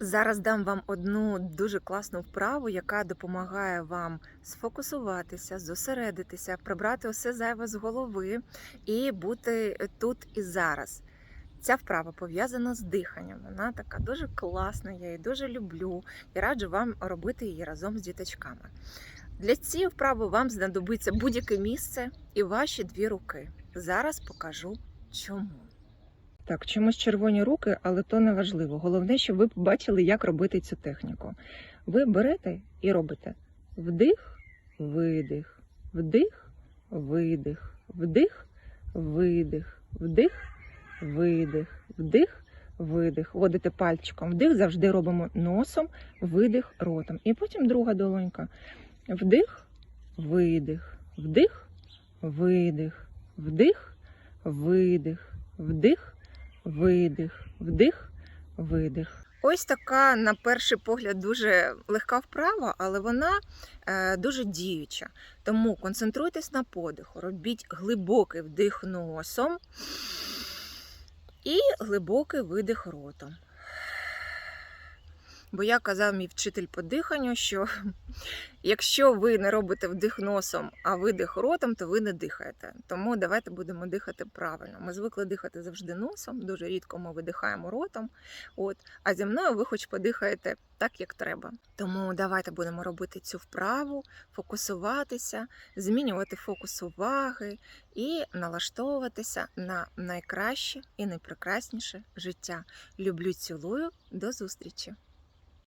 Зараз дам вам одну дуже класну вправу, яка допомагає вам сфокусуватися, зосередитися, прибрати усе зайве з голови і бути тут і зараз. Ця вправа пов'язана з диханням. Вона така дуже класна, я її дуже люблю і раджу вам робити її разом з діточками. Для цієї вправи вам знадобиться будь-яке місце і ваші дві руки. Зараз покажу чому. Так, чомусь червоні руки, але то не важливо. Головне, щоб ви побачили, як робити цю техніку. Ви берете і робите вдих, видих, вдих, видих, вдих, видих, вдих, видих, вдих, видих. Водите пальчиком вдих, завжди робимо носом, видих ротом. І потім друга долонька. Вдих, видих, вдих, видих, вдих, видих, вдих, видих, вдих, видих. Ось така, на перший погляд, дуже легка вправа, але вона е, дуже діюча. Тому концентруйтесь на подиху, робіть глибокий вдих носом і глибокий видих ротом. Бо я казав мій вчитель по диханню, що якщо ви не робите вдих носом, а видих ротом, то ви не дихаєте. Тому давайте будемо дихати правильно. Ми звикли дихати завжди носом, дуже рідко ми видихаємо ротом. От, а зі мною ви хоч подихаєте так, як треба. Тому давайте будемо робити цю вправу, фокусуватися, змінювати фокус уваги і налаштовуватися на найкраще і найпрекрасніше життя. Люблю, цілую, до зустрічі!